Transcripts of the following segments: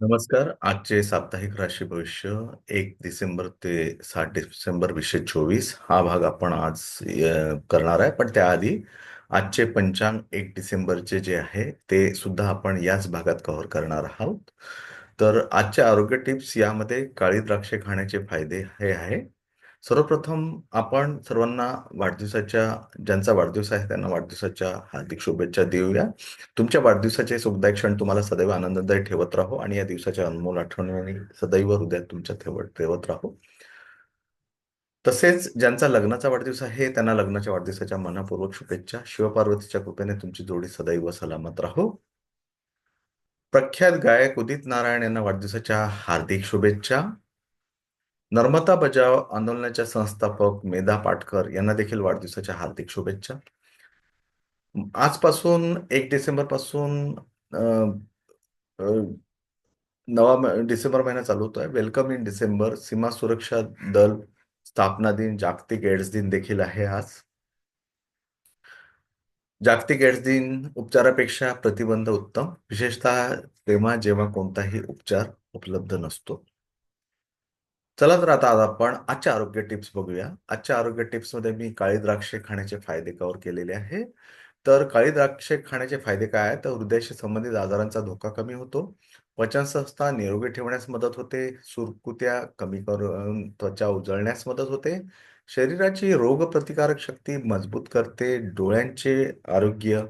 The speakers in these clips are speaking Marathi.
नमस्कार. आजचे साप्ताहिक राशी भविष्य एक डिसेंबर ते सात डिसेंबर वीसशे चोवीस हा भाग आपण आज अ, करणार आहे. पण त्याआधी आजचे पंचांग एक डिसेंबरचे जे आहे ते सुद्धा आपण याच भागात कव्हर करणार आहोत. तर आजच्या आरोग्य टिप्स यामध्ये काळी द्राक्षे खाण्याचे फायदे हे आहे. सर्वप्रथम आपण सर्वांना वाढदिवसाच्या ज्यांचा वाढदिवस आहे त्यांना वाढदिवसाच्या हार्दिक शुभेच्छा देऊया. तुमच्या वाढदिवसाचे सुखदायक क्षण तुम्हाला सदैव आनंददायी ठेवत राहो आणि या दिवसाच्या अनमोल आठवणी सदैव हृदयात तुमच्या ठेवत ठेवत राहो. तसेच ज्यांचा लग्नाचा वाढदिवस आहे त्यांना लग्नाच्या वाढदिवसाच्या मनापूर्वक शुभेच्छा. शिवपार्वतीच्या कृपेने तुमची जोडी सदैव सलामत राहो. प्रख्यात गायक उदित नारायण यांना वाढदिवसाच्या हार्दिक शुभेच्छा. नर्मदा बजाव आंदोलनाच्या संस्थापक मेधा पाटकर यांना देखील वाढदिवसाच्या हार्दिक शुभेच्छा. आजपासून एक डिसेंबरपासून नवा डिसेंबर महिना चालू होतोय. वेलकम इन डिसेंबर सीमा सुरक्षा दल स्थापना दिन, जागतिक एड्स दिन देखील आहे आज. जागतिक एड्स दिन उपचारापेक्षा प्रतिबंध उत्तम, विशेषतः तेव्हा जेव्हा कोणताही उपचार उपलब्ध नसतो. चला तर आता आज आपण आजच्या आरोग्य टिप्स बघूया. आजच्या आरोग्य टिप्समध्ये मी काळी द्राक्षे खाण्याचे फायदे कव्हर केलेले आहे. तर काळी द्राक्षे खाण्याचे फायदे काय आहेत? तर हृदयाशी संबंधित आजारांचा धोका कमी होतो. पचनसंस्था निरोगी ठेवण्यास मदत होते. सुरकुत्या कमी करून त्वचा उजळण्यास मदत होते. शरीराची रोगप्रतिकारक शक्ती मजबूत करते. डोळ्यांचे आरोग्य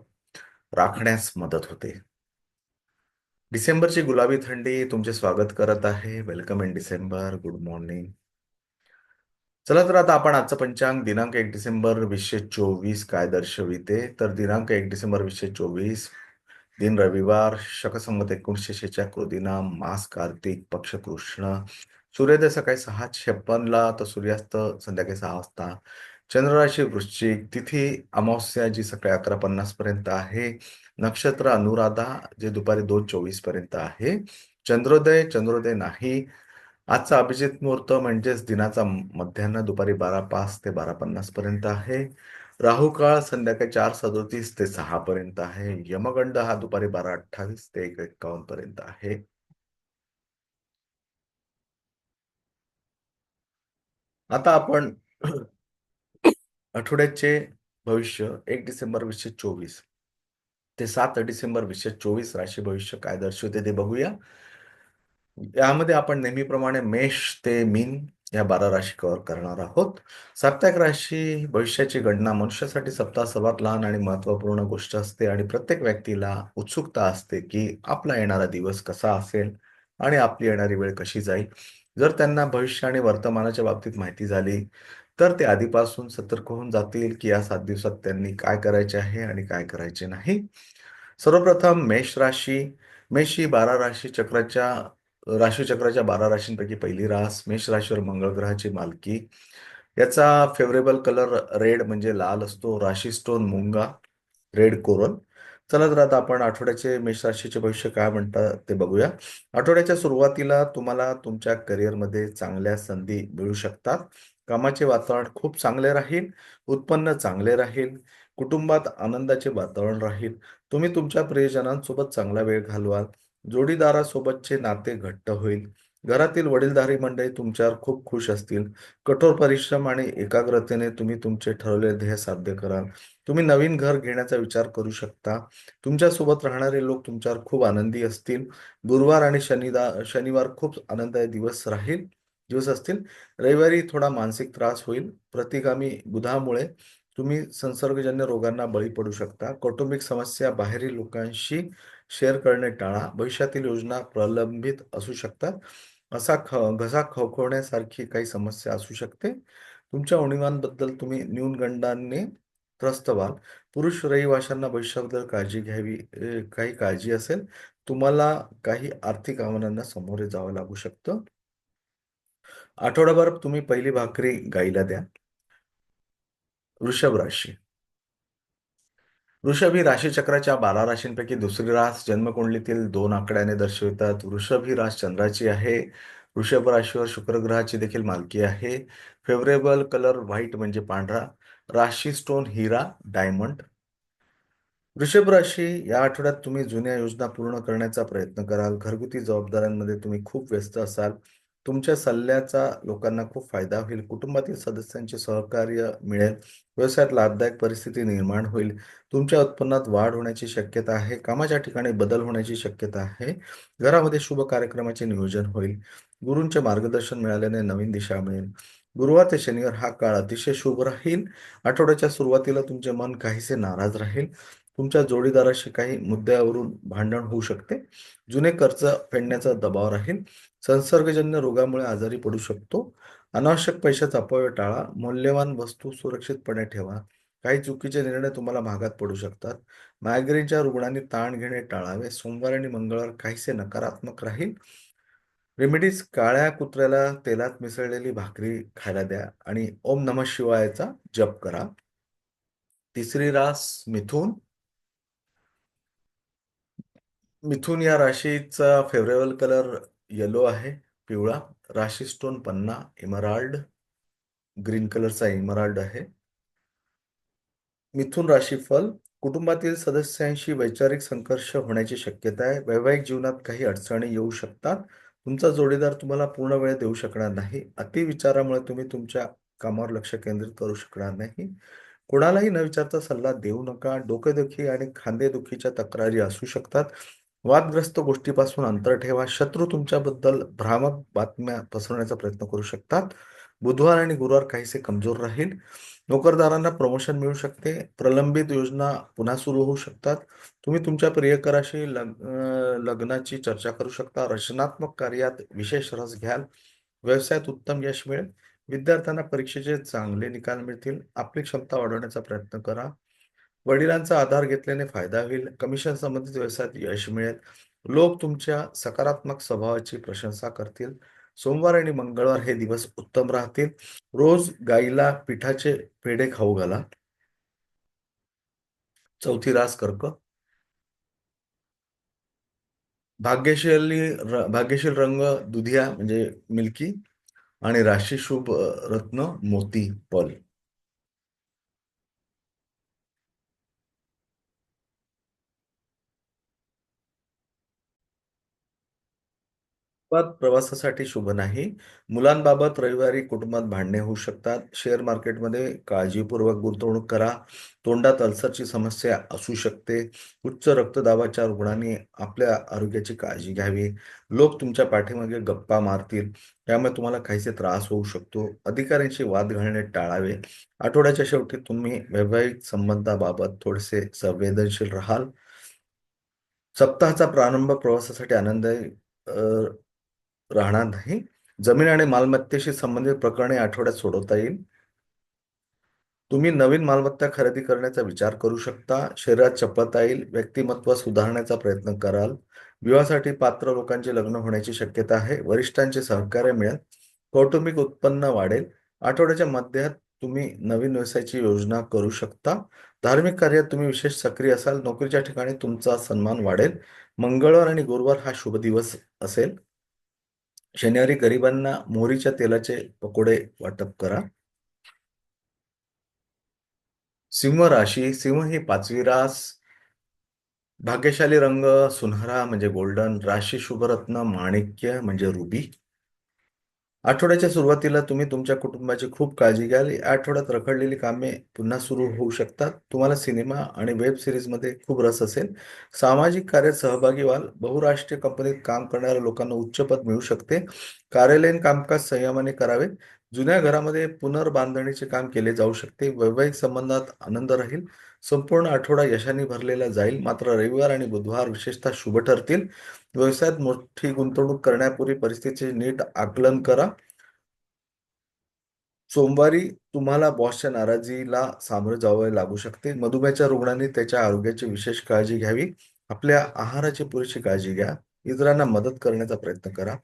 राखण्यास मदत होते. डिसेंबरची गुलाबी थंडी तुमचे स्वागत करत आहे. Welcome in December. Good morning. चला तर आता आपण आजचं पंचांग दिनांक एक डिसेंबर वीसशे चोवीस काय दर्शविते तर दिनांक एक डिसेंबर वीसशे चोवीस दिन रविवार शकसंमत एकोणीसशे शेच्या कृदिना मास कार्तिक पक्ष कृष्ण सूर्योदय सकाळी सहा छप्पनला तर सूर्यास्त संध्याकाळी सहा वाजता चंद्रराशी वृश्चिक तिथी अमावस्या जी सकाळी अकरा पन्नास पर्यंत आहे. नक्षत्र अनुराधा जे दुपारी दोन चोवीसपर्यंत आहे. चंद्रोदय चंद्रोदय नाही. आजचा अभिजित मुहूर्त म्हणजेच दिनाचा मध्यान्ह दुपारी बारा पाच ते बारा पन्नास पर्यंत आहे. राहू काळ संध्याकाळी चार सदोतीस ते सहा पर्यंत आहे. यमगंड हा दुपारी बारा अठ्ठावीस ते एक एक्कावन्न पर्यंत आहे. आता आपण आठवड्याचे भविष्य एक डिसेंबर वीसशे चोवीस. ते सात डिसेंबर वीसशे चोवीस राशी भविष्य काय दर्शवते ते बघूया. यामध्ये आपण नेहमीप्रमाणे मेष ते मीन या बारा राशी कव्हर करणार आहोत. साप्ताहिक राशी भविष्याची गणना मनुष्यासाठी सप्ताह सर्वात लहान आणि महत्त्वपूर्ण गोष्ट असते आणि प्रत्येक व्यक्तीला उत्सुकता असते की आपला येणारा दिवस कसा असेल आणि आपली येणारी वेळ कशी जाईल. जर त्यांना भविष्य आणि वर्तमानाच्या बाबतीत माहिती झाली तर ते आधीपासून सतर्क होऊन जातील की या सात दिवसात त्यांनी काय करायचे आहे आणि काय करायचे नाही. सर्वप्रथम मेष राशी मेष ही बारा राशी चक्राच्या राशीचक्राच्या बारा राशींपैकी पहिली रास मेष राशीवर मंगळ ग्रहाची मालकी. याचा फेवरेबल कलर रेड म्हणजे लाल असतो राशी स्टोन मुंगा रेड कोरल. चला तर आता आपण आठवड्याचे मेष राशीचे भविष्य काय म्हणतात ते बघूया. आठवड्याच्या सुरुवातीला तुम्हाला तुमच्या करिअरमध्ये चांगल्या संधी मिळू शकतात. कामाचे वातावरण खूप चांगले राहील उत्पन्न चांगले राहील कुटुंबात आनंदाचे वातावरण राहील. तुम्ही तुमच्या प्रियजनांसोबत चांगला वेळ घालवाल जोडीदारासोबतचे नाते घट्ट होईल. घरातील वडीलधारी मंडळी तुमच्यावर खूप खुश असतील. कठोर परिश्रम आणि एकाग्रतेने तुम्ही तुमचे ठरवलेले ध्येय साध्य कराल. तुम्ही नवीन घर घेण्याचा विचार करू शकता. तुमच्यासोबत राहणारे लोक तुमच्यावर खूप आनंदी असतील. गुरुवार आणि शनिदा शनिवार खूप आनंददायी दिवस राहील. दिवस असतील रविवारी थोडा मानसिक त्रास होईल. प्रतिगामी बुधामुळे तुम्ही संसर्गजन्य रोगांना बळी पडू शकता. कौटुंबिक समस्या बाहेरील लोकांशी शेअर करणे टाळा. भविष्यातील योजना प्रलंबित असू शकतात. असा ख घसा खवखवण्यासारखी काही समस्या असू शकते. तुमच्या उणीवांबद्दल तुम्ही न्यूनगंडाने त्रस्त व्हाल. पुरुष रहिवाशांना भविष्याबद्दल काळजी घ्यावी काही काळजी असेल तुम्हाला काही आर्थिक आव्हानांना सामोरे जावं लागू शकतं. आठवडाभर तुम्ही पहिली भाकरी गाईला द्या. वृषभ राशी. वृषभ ही राशीचक्राच्या बारा राशींपैकी दुसरी रास. जन्मकुंडलीतील दोन आकड्याने दर्शवितात. वृषभ ही रास चंद्राची आहे. वृषभ राशीवर शुक्रग्रहाची देखील मालकी आहे. फेवरेबल कलर व्हाईट म्हणजे पांढरा. राशी स्टोन हिरा डायमंड. वृषभ राशी या आठवड्यात तुम्ही जुन्या योजना पूर्ण करण्याचा प्रयत्न कराल. घरगुती जबाबदाऱ्यांमध्ये तुम्ही खूप व्यस्त असाल. तुमच्या सल्ल्याचा लोकांना खूप फायदा होईल कुटुंबातील सदस्यांचे सहकार्य मिळेल व्यवसायात लाभदायक परिस्थिती निर्माण होईल तुमच्या उत्पन्नात वाढ होण्याची शक्यता आहे कामाच्या ठिकाणी बदल होण्याची शक्यता आहे घरामध्ये शुभ कार्यक्रमाचे नियोजन होईल गुरूंचे मार्गदर्शन मिळाल्याने नवीन दिशा मिळेल. गुरुवार ते शनिवार हा काळ अतिशय शुभ राहील. आठवड्याच्या सुरुवातीला तुमचे मन काहीसे नाराज राहील. तुमच्या जोडीदाराशी काही मुद्द्यावरून भांडण होऊ शकते. जुने कर्ज फेडण्याचा दबाव राहील. संसर्गजन्य रोगामुळे आजारी पडू शकतो. अनावश्यक पैशाचा अपव्यय टाळा. मौल्यवान वस्तू सुरक्षितपणे ठेवा. काही चुकीचे निर्णय तुम्हाला भागात पडू शकतात. मायग्रेनच्या रुग्णांनी ताण घेणे टाळावे. सोमवार आणि मंगळवार काहीसे नकारात्मक राहील. रेमेडीज काळ्या कुत्र्याला तेलात मिसळलेली भाकरी खायला द्या आणि ओम नम शिवायचा जप करा. तिसरी रास मिथून. मिथून या राशीचा फेवरेबल कलर येलो आहे पिवळा राशी स्टोन पन्ना इमराल्ड ग्रीन कलरचा इमराल्ड आहे. मिथून राशीफल कुटुंबातील सदस्यांशी वैचारिक संघर्ष होण्याची शक्यता आहे. वैवाहिक जीवनात काही अडचणी येऊ शकतात. तुमचा जोडीदार तुम्हाला पूर्ण वेळ देऊ शकणार नाही. अतिविचारामुळे तुम्ही तुमच्या कामावर लक्ष केंद्रित करू शकणार नाही. कोणालाही न विचारता सल्ला देऊ नका. डोकेदुखी आणि खांदेदुखीच्या तक्रारी असू शकतात. वादग्रस्त गोष्टीपासून अंतर ठेवा. शत्रू तुमच्याबद्दल भ्रामक बातम्या पसरवण्याचा प्रयत्न करू शकतात. बुधवार आणि गुरुवार काहीसे कमजोर राहील. नोकरदारांना प्रमोशन मिळू शकते. प्रलंबित योजना पुन्हा सुरू होऊ शकतात. तुम्ही तुमच्या प्रियकराशी लग लग्नाची चर्चा करू शकता. रचनात्मक कार्यात विशेष रस घ्याल. व्यवसायात उत्तम यश मिळेल. विद्यार्थ्यांना परीक्षेचे चांगले निकाल मिळतील. आपली क्षमता वाढवण्याचा प्रयत्न करा. वडिलांचा आधार घेतल्याने फायदा होईल. कमिशन संबंधित व्यवसायात यश मिळेल. लोक तुमच्या सकारात्मक स्वभावाची प्रशंसा करतील. सोमवार आणि मंगळवार हे दिवस उत्तम राहतील. रोज गाईला पिठाचे पेढे खाऊ घाला. चौथी रास कर्क. भाग्यशीली भाग्यशील रंग दुधिया म्हणजे मिल्की आणि राशी शुभ रत्न मोती पल प्रवासासाठी शुभ नाही. मुलांबाबत रविवारी कुटुंबात भांडणे होऊ शकतात. शेअर मार्केटमध्ये काळजीपूर्वक गुंतवणूक करा. तोंडात अल्सरची समस्या असू शकते. उच्च रक्तदाबाच्या रुग्णांनी आपल्या आरोग्याची काळजी घ्यावी. लोक तुमच्या पाठीमागे गप्पा मारतील. त्यामुळे तुम्हाला काहीसे त्रास होऊ शकतो. अधिकाऱ्यांशी वाद घालणे टाळावे. आठवड्याच्या शेवटी तुम्ही वैवाहिक संबंधाबाबत थोडेसे संवेदनशील राहाल. सप्ताहाचा प्रारंभ प्रवासासाठी आनंददायी राहणार नाही. जमीन आणि मालमत्तेशी संबंधित प्रकरणे आठवड्यात सोडवता येईल. तुम्ही नवीन मालमत्ता खरेदी करण्याचा विचार करू शकता. शरीरात चपळता येईल. व्यक्तिमत्व सुधारण्याचा प्रयत्न कराल. विवाहासाठी पात्र लोकांचे लग्न होण्याची शक्यता आहे. वरिष्ठांचे सहकार्य मिळेल. कौटुंबिक उत्पन्न वाढेल. आठवड्याच्या मध्यात तुम्ही नवीन व्यवसायाची योजना करू शकता. धार्मिक कार्यात तुम्ही विशेष सक्रिय असाल. नोकरीच्या ठिकाणी तुमचा सन्मान वाढेल. मंगळवार आणि गुरुवार हा शुभ दिवस असेल. शनिवारी गरिबांना मोहरीच्या तेलाचे पकोडे वाटप करा. सिंह राशी सिंह ही पाचवी रास. भाग्यशाली रंग सुनहरा म्हणजे गोल्डन. राशी शुभरत्न माणिक्य म्हणजे रुबी. आठवड्याच्या सुरुवातीला तुम्ही तुमच्या कुटुंबाची खूप काळजी घ्याल. या आठवड्यात रखडलेली कामे पुन्हा सुरू होऊ शकतात. तुम्हाला सिनेमा आणि वेब सिरीजमध्ये खूप रस असेल. सामाजिक कार्यात सहभागी व्हाल. बहुराष्ट्रीय कंपनीत काम करणाऱ्या लोकांना उच्च पद मिळू शकते. कार्यालयीन कामकाज संयमाने करावे जुन्या घरामध्ये पुनर्बांधणीचे काम केले जाऊ शकते. वैवाहिक संबंधात आनंद राहील. संपूर्ण आठवडा यशाने भरलेला जाईल. मात्र रविवार आणि बुधवार विशेषतः शुभ ठरतील. व्यवसायात मोठी गुंतवणूक करण्यापूर्वी परिस्थितीचे नीट आकलन करा. सोमवारी तुम्हाला बॉसच्या नाराजीला सामोरे जावे लागू शकते. मधुमेहाच्या रुग्णांनी त्याच्या आरोग्याची विशेष काळजी घ्यावी. आपल्या आहाराची पुरेशी काळजी घ्या. इतरांना मदत करण्याचा प्रयत्न करा.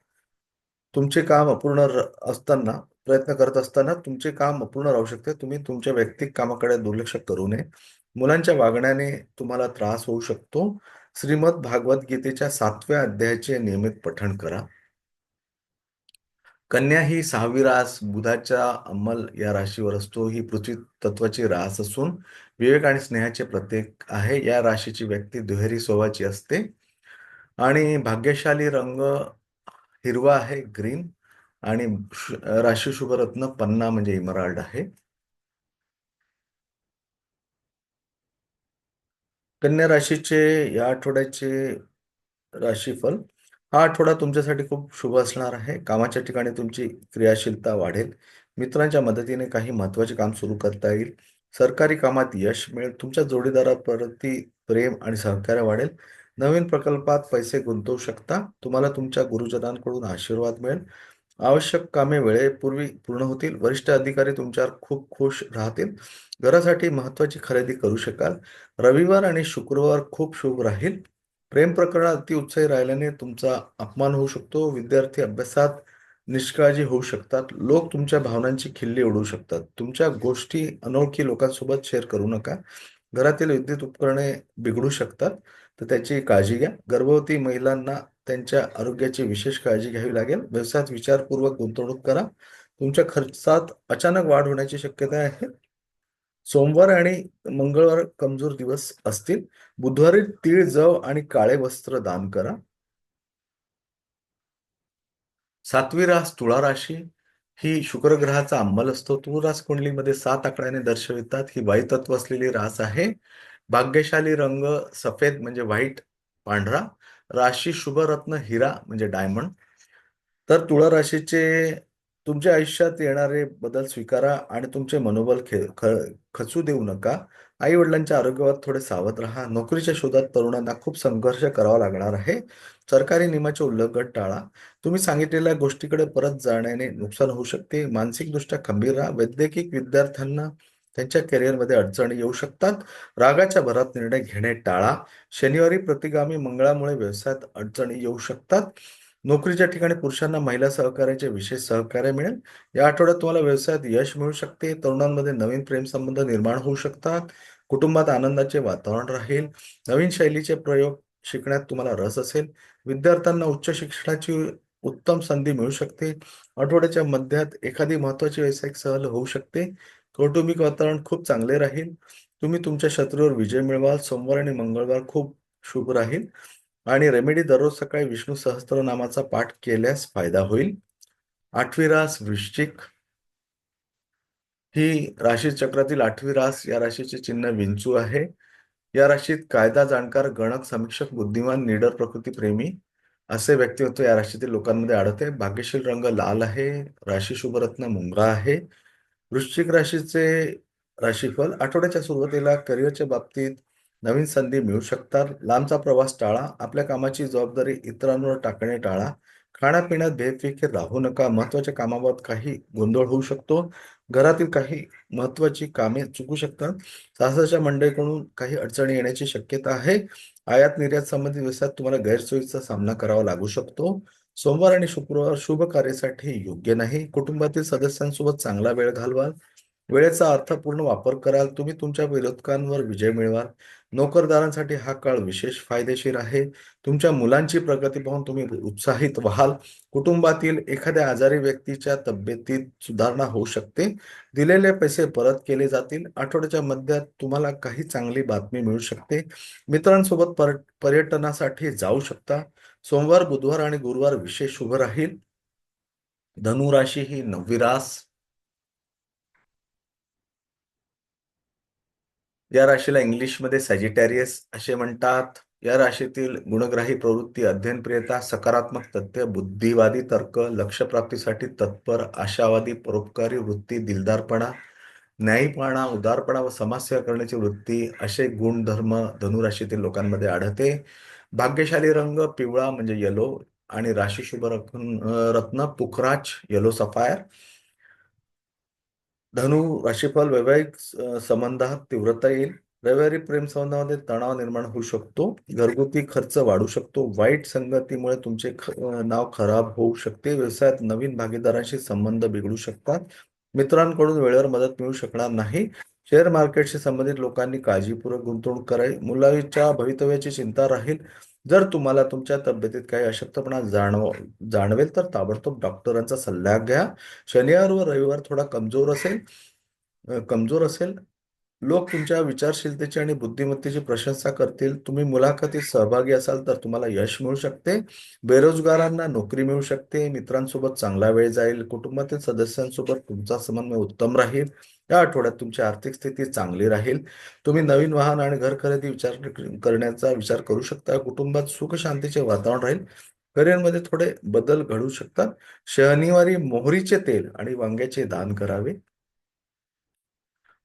तुमचे काम अपूर्ण असताना प्रयत्न करत असताना तुमचे काम अपूर्ण राहू शकते. तुम्ही तुमच्या वैयक्तिक कामाकडे दुर्लक्ष करू नये. मुलांच्या वागण्याने तुम्हाला त्रास होऊ शकतो. श्रीमद भागवत गीतेच्या सातव्या अध्यायाचे नियमित पठण करा. कन्या ही सहावी रास बुधाच्या अंमल या राशीवर असतो. ही पृथ्वी तत्वाची रास असून विवेक आणि स्नेहाचे प्रतीक आहे. या राशीची व्यक्ती दुहेरी स्वभावाची असते. आणि भाग्यशाली रंग हिरवा आहे ग्रीन. आणि राशी शुभरत्न पन्ना म्हणजे इमराल्ड आहे. कन्या राशीचे या आठवड्याचे राशीफल. हा आठवडा तुमच्यासाठी खूप शुभ असणार आहे. कामाच्या ठिकाणी तुमची क्रियाशीलता वाढेल. मित्रांच्या मदतीने काही महत्त्वाचे काम सुरू करता येईल. सरकारी कामात यश मिळेल. तुमच्या जोडीदाराप्रती प्रेम आणि सहकार्य वाढेल. नवीन प्रकल्पात पैसे गुंतवू शकता. तुम्हाला तुमच्या गुरुजनांकडून आशीर्वाद मिळेल. आवश्यक कामे वेळेपूर्वी पूर्ण होतील. वरिष्ठ अधिकारी तुमच्यावर खूप खुश राहतील. घरासाठी महत्वाची खरेदी करू शकाल. रविवार आणि शुक्रवार खूप शुभ राहील. प्रेम प्रकरणात अति उत्साही राहिल्याने तुमचा अपमान होऊ शकतो. विद्यार्थी अभ्यासात निष्काळजी होऊ शकतात. लोक तुमच्या भावनांची खिल्ली उडवू शकतात. तुमच्या गोष्टी अनोळखी लोकांसोबत शेअर करू नका. घरातील विद्युत उपकरणे बिघडू शकतात. तर त्याची काळजी घ्या. गर्भवती महिलांना त्यांच्या आरोग्याची विशेष काळजी घ्यावी लागेल. व्यवसायात विचारपूर्वक गुंतवणूक करा. तुमच्या खर्चात अचानक वाढ होण्याची शक्यता आहे. सोमवार आणि मंगळवार कमजोर दिवस असतील. बुधवारी तीळ जव आणि काळे वस्त्र दान करा. सातवी रास तुळा राशी. ही शुक्र ग्रहाचा अंमल असतो. तुळ रास कुंडलीमध्ये सात आकड्याने दर्शवितात. ही वायुतत्व असलेली रास आहे. भाग्यशाली रंग सफेद म्हणजे व्हाईट पांढरा राशी शुभ रत्न हिरा म्हणजे डायमंड. तर तुळा राशीचे तुमच्या आयुष्यात येणारे बदल स्वीकारा आणि तुमचे मनोबल खे ख खचू देऊ नका. आई वडिलांच्या आरोग्यावर थोडे सावध राहा. नोकरीच्या शोधात तरुणांना खूप संघर्ष करावा लागणार आहे. सरकारी नियमाचे उल्लंघन टाळा. तुम्ही सांगितलेल्या गोष्टीकडे परत जाण्याने नुकसान होऊ शकते. मानसिकदृष्ट्या खंबीर राहा. वैद्यकीय विद्यार्थ्यांना त्यांच्या करिअरमध्ये अडचणी येऊ शकतात. रागाच्या भरात निर्णय घेणे टाळा. शनिवारी प्रतिगामी मंगळामुळे व्यवसायात अडचणी येऊ शकतात. नोकरीच्या ठिकाणी पुरुषांना महिला सहकार्याचे विशेष सहकार्य मिळेल. या आठवड्यात तुम्हाला व्यवसायात यश मिळू शकते. तरुणांमध्ये नवीन प्रेमसंबंध निर्माण होऊ शकतात. कुटुंबात आनंदाचे वातावरण राहील. नवीन शैलीचे प्रयोग शिकण्यात तुम्हाला रस असेल. विद्यार्थ्यांना उच्च शिक्षणाची उत्तम संधी मिळू शकते. आठवड्याच्या मध्यात एखादी महत्वाची व्यावसायिक सहल होऊ शकते. कौटुंबिक वातावरण खूप चांगले राहील. तुम्ही तुमच्या शत्रूवर विजय मिळवाल. सोमवार आणि मंगळवार खूप शुभ राहील. आणि रेमेडी दररोज सकाळी विष्णू सहस्त्रनामाचा पाठ केल्यास फायदा होईल. आठवी रास वृश्चिक. ही राशी चक्रातील आठवी रास या राशीचे चिन्ह विंचू आहे. या राशीत कायदा जाणकार गणक समीक्षक बुद्धिमान निडर प्रकृती प्रेमी असे व्यक्तिमत्व या राशीतील लोकांमध्ये आढळते. भाग्यशील रंग लाल आहे. राशी शुभरत्न मुंगा आहे. वृश्चिक राशीचे राशीफल आठवड्याच्या सुरुवातीला करिअरच्या बाबतीत नवीन संधी मिळू शकतात. लांबचा प्रवास टाळा आपल्या कामाची जबाबदारी इतरांवर टाकणे टाळा खाण्यापिण्यात बेफिकीर राहू नका महत्त्वाच्या कामाबाबत काही गोंधळ होऊ शकतो. घरातील काही महत्वाची कामे चुकू शकतात. सासरच्या मंडळीकडून काही अडचणी येण्याची शक्यता आहे. आयात निर्यात संबंधित व्यवसायात तुम्हाला गैरसोयीचा सामना करावा लागू शकतो. सोमवार आणि शुक्रवार शुभ कार्यासाठी योग्य नाही. कुटुंबातील सदस्यांसोबत चांगला वेळ घालवाल. वेळेचा अर्थपूर्ण वापर कराल. तुम्ही तुमच्या विरोधकांवर विजय मिळवाल. नोकरदारांसाठी हा काळ विशेष फायदेशीर आहे. तुमच्या मुलांची प्रगती पाहून तुम्ही उत्साहित व्हाल. कुटुंबातील एखाद्या आजारी व्यक्तीच्या तब्येतीत सुधारणा होऊ शकते. दिलेले पैसे परत केले जातील. आठवड्याच्या मध्यात तुम्हाला काही चांगली बातमी मिळू शकते. मित्रांसोबत पर पर्यटनासाठी जाऊ शकता. सोमवार बुधवार आणि गुरुवार विशेष शुभ राहील. धनुराशी ही नववी रास. या राशीला इंग्लिशमध्ये सॅजिटॅरियस असे म्हणतात. या राशीतील गुणग्राही प्रवृत्ती अध्ययनप्रियता सकारात्मक तथ्य बुद्धिवादी तर्क लक्षप्राप्तीसाठी तत्पर आशावादी परोपकारी वृत्ती दिलदारपणा न्यायीपणा उदारपणा व समाजसेवा करण्याची वृत्ती असे गुणधर्म धनुराशीतील लोकांमध्ये आढळते. भाग्यशाली रंग पिवळा म्हणजे येलो आणि राशी शुभ रत्न पुखराज येलो सफायर धनु राशीफल वैवाहिक संबंधात तीव्रता येईल. रविवारी प्रेम संबंधामध्ये तणाव निर्माण होऊ शकतो. घरगुती खर्च वाढू शकतो. वाईट संगतीमुळे तुमचे नाव खराब होऊ शकते. व्यवसायात नवीन भागीदारांशी संबंध बिघडू शकतात. मित्रांकडून वेळेवर मदत मिळू शकणार नाही. शेअर मार्केटशी संबंधित लोकांनी काळजीपूर्वक गुंतवणूक करावी. मुलाच्या भवितव्याची चिंता राहील. जर तुम्हाला तुमच्या तब्येतीत काही अशक्तपणा जाणव जाणवेल तर ताबडतोब डॉक्टरांचा सल्ला घ्या. शनिवार व रविवार थोडा कमजोर असेल कमजोर असेल लोक तुमच्या विचारशीलतेची आणि बुद्धिमत्तेची प्रशंसा करतील. तुम्ही मुलाखतीत सहभागी असाल तर तुम्हाला यश मिळू शकते. बेरोजगारांना नोकरी मिळू शकते. मित्रांसोबत चांगला वेळ जाईल. कुटुंबातील सदस्यांसोबत तुमचा समन्वय उत्तम राहील. या आठवड्यात तुमची आर्थिक स्थिती चांगली राहील. तुम्ही नवीन वाहन आणि घर खरेदी विचार करण्याचा विचार करू शकता. कुटुंबात सुख शांतीचे वातावरण राहील. करिअरमध्ये थोडे बदल घडू शकतात. शनिवारी मोहरीचे तेल आणि वांग्याचे दान करावे.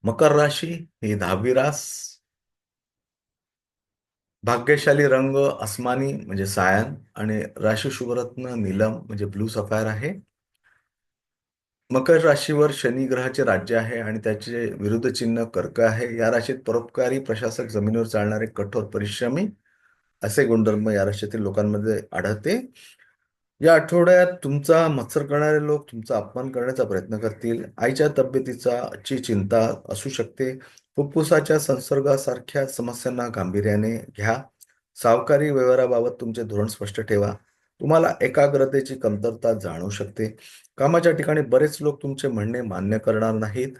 मकर राशी ही दहावी रास. भाग्यशाली रंग अस्मानी म्हणजे सायन आणि राशी शुभरत्न नीलम म्हणजे ब्लू सफायर आहे. मकर राशीवर शनी ग्रहाचे राज्य आहे आणि त्याचे विरुद्ध चिन्ह कर्क आहे. या राशीत परोपकारी प्रशासक जमिनीवर चालणारे कठोर परिश्रमी असे गुणधर्म या राशीतील लोकांमध्ये आढळते. या आठवड्यात तुमचा मत्सर करणारे लोक तुमचा अपमान करण्याचा प्रयत्न करतील. आईच्या तब्येतीचा ची चिंता असू शकते. फुफ्फुसाच्या संसर्गासारख्या समस्यांना गांभीर्याने घ्या. सावकारी व्यवहाराबाबत तुमचे धोरण स्पष्ट ठेवा. तुम्हाला एकाग्रतेची कमतरता जाणवू शकते. कामाच्या ठिकाणी बरेच लोक तुमचे म्हणणे मान्य करणार नाहीत.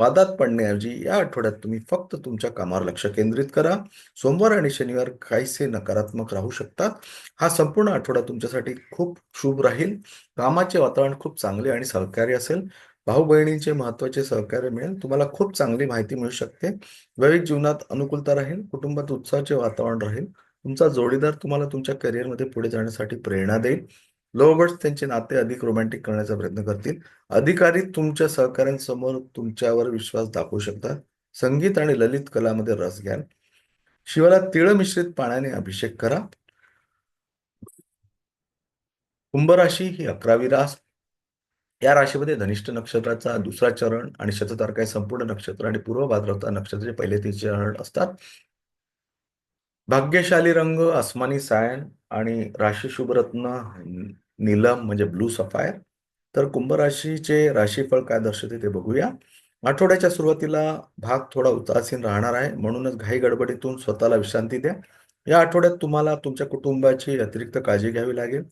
वादात पडण्याऐवजी या आठवड्यात तुम्ही फक्त तुमच्या कामावर लक्ष केंद्रित करा. सोमवार आणि शनिवार काहीसे नकारात्मक राहू शकतात. हा संपूर्ण आठवडा तुमच्यासाठी खूप शुभ राहील. कामाचे वातावरण खूप चांगले आणि सहकार्य असेल. भाऊ बहिणींचे महत्त्वाचे सहकार्य मिळेल. तुम्हाला खूप चांगली माहिती मिळू शकते. वैविक जीवनात अनुकूलता राहील. कुटुंबात उत्साहाचे वातावरण राहील. तुमचा जोडीदार तुम्हाला तुमच्या करिअरमध्ये पुढे जाण्यासाठी प्रेरणा देईल. लोवर्स त्यांचे नाते अधिक रोमॅन्टिक करण्याचा प्रयत्न करतील. अधिकारी तुमच्या सहकाऱ्यांसमोर तुमच्यावर विश्वास दाखवू शकतात. संगीत आणि ललित कलामध्ये रस घ्याल. शिवाला तिळ मिश्रित पाण्याने अभिषेक करा. कुंभराशी ही अकरावी रास. या राशीमध्ये धनिष्ठ नक्षत्राचा दुसरा चरण आणि शततारका संपूर्ण नक्षत्र आणि पूर्व भाद्रवता नक्षत्राचे पहिले तीन चरण असतात. भाग्यशाली रंग अस्मानी सायन आणि राशी शुभरत्न नीलम म्हणजे ब्लू सफायर. तर कुंभ राशीचे राशीफळ काय दर्शवते ते बघूया. आठवड्याच्या सुरुवातीला भाग थोडा उदासीन राहणार आहे. म्हणूनच घाई गडबडीतून स्वतःला विश्रांती द्या. या आठवड्यात तुम्हाला तुमच्या कुटुंबाची अतिरिक्त काळजी घ्यावी लागेल.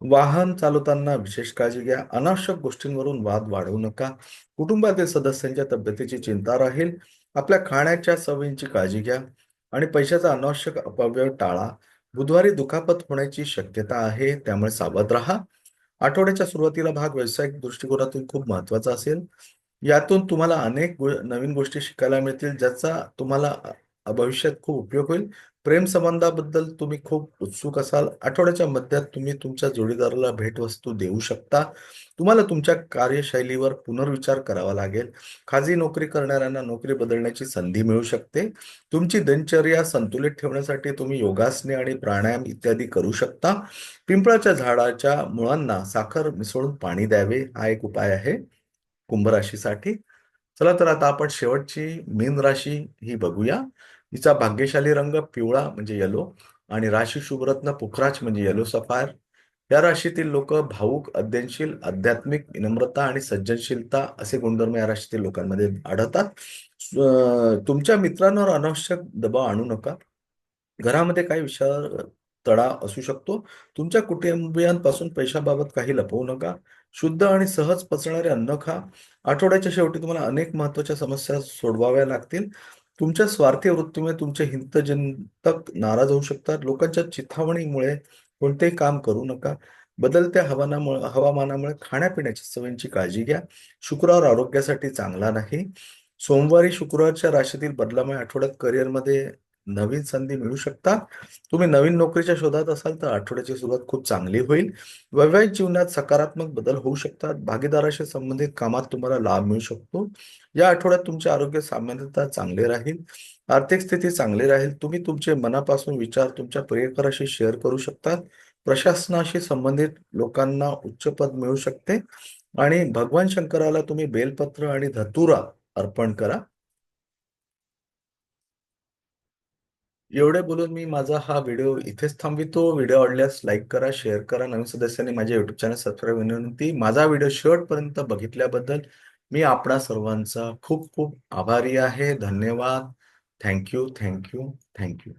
वाहन चालवताना विशेष काळजी घ्या. अनावश्यक गोष्टींवरून वाद वाढवू नका. कुटुंबातील सदस्यांच्या तब्येतीची चिंता राहील. आपल्या खाण्याच्या सवयींची काळजी घ्या. आणि पैशाचा अनावश्यक अपव्यय टाळा. बुधवारी दुखापत होण्याची शक्यता आहे त्यामुळे सावध राहा. आठवड्याच्या सुरुवातीला भाग व्यावसायिक दृष्टिकोनातून खूप महत्त्वाचा असेल. यातून तुम्हाला अनेक गो नवीन गोष्टी शिकायला मिळतील ज्याचा तुम्हाला भविष्यात खूप उपयोग होईल. प्रेम संबंधाबद्दल तुम्ही खूप उत्सुक असाल. आठवड्याच्या मध्यात तुम्ही तुमच्या जोडीदाराला भेटवस्तू देऊ शकता. तुम्हाला तुमच्या कार्यशैलीवर पुनर्विचार करावा लागेल. खाजगी नोकरी करणाऱ्यांना नोकरी बदलण्याची संधी मिळू शकते. तुमची दिनचर्या संतुलित ठेवण्यासाठी तुम्ही योगासने आणि प्राणायाम इत्यादी करू शकता. पिंपळाच्या झाडाच्या मुळांना साखर मिसळून पाणी द्यावे. हा एक उपाय आहे कुंभ राशीसाठी चला तर आता आपण शेवटची मीन राशी ही बघूया. हिचा भाग्यशाली रंग पिवळा म्हणजे येलो आणि राशी शुभरत्न पुखराज म्हणजे येलो सफायर या राशीतील लोक भाऊक अध्ययनशील आध्यात्मिक विनम्रता आणि सज्जनशीलता असे गुणधर्म या राशीतील लोकांमध्ये आढळतात. तुमच्या मित्रांवर अनावश्यक दबाव आणू नका. घरामध्ये काही विषयावर तडा असू शकतो. तुमच्या कुटुंबियांपासून पैशाबाबत काही लपवू नका. शुद्ध आणि सहज पचणारे अन्न खा. आठवड्याच्या शेवटी तुम्हाला अनेक महत्त्वाच्या समस्या सोडवाव्या लागतील. तुमच्या स्वार्थी वृत्तीमुळे तुमचे हिंतजनतक नाराज होऊ शकतात. लोकांच्या चिथावणीमुळे कोणतेही काम करू नका. बदलत्या हवामानामुळे हवामानामुळे खाण्यापिण्याच्या सवयींची काळजी घ्या. शुक्रवार आरोग्यासाठी चांगला नाही. सोमवारी शुक्रवारच्या राशीतील बदलामुळे आठवड्यात करिअरमध्ये नवीन संधी मिळू शकतात तुम्ही नवीन नोकरीच्या शोधात असाल तर आठवड्याची सुरुवात खूप चांगली होईल. वैवाहिक जीवनात सकारात्मक बदल होऊ शकतात. भागीदाराशी संबंधित कामात तुम्हाला लाभ मिळू शकतो. या आठवड्यात तुमचे आरोग्य सामान्यतः चांगले राहील. आर्थिक स्थिती चांगली राहील. तुम्ही तुमचे मनापासून विचार तुमच्या प्रियकराशी शेअर करू शकतात. प्रशासनाशी संबंधित लोकांना उच्च पद मिळू शकते. आणि भगवान शंकराला तुम्ही बेलपत्र आणि धतुरा अर्पण करा. एवढे बोलून मी माझा हा व्हिडिओ इथेच थांबवितो. व्हिडिओ आवडल्यास लाईक करा शेअर करा. नवीन सदस्यांनी माझ्या युट्यूब चॅनल सबस्क्राईब विनंती. माझा व्हिडिओ शेवटपर्यंत बघितल्याबद्दल मी आपणा सर्वांचा खूप खूप आभारी आहे. धन्यवाद. Thank you thank you thank you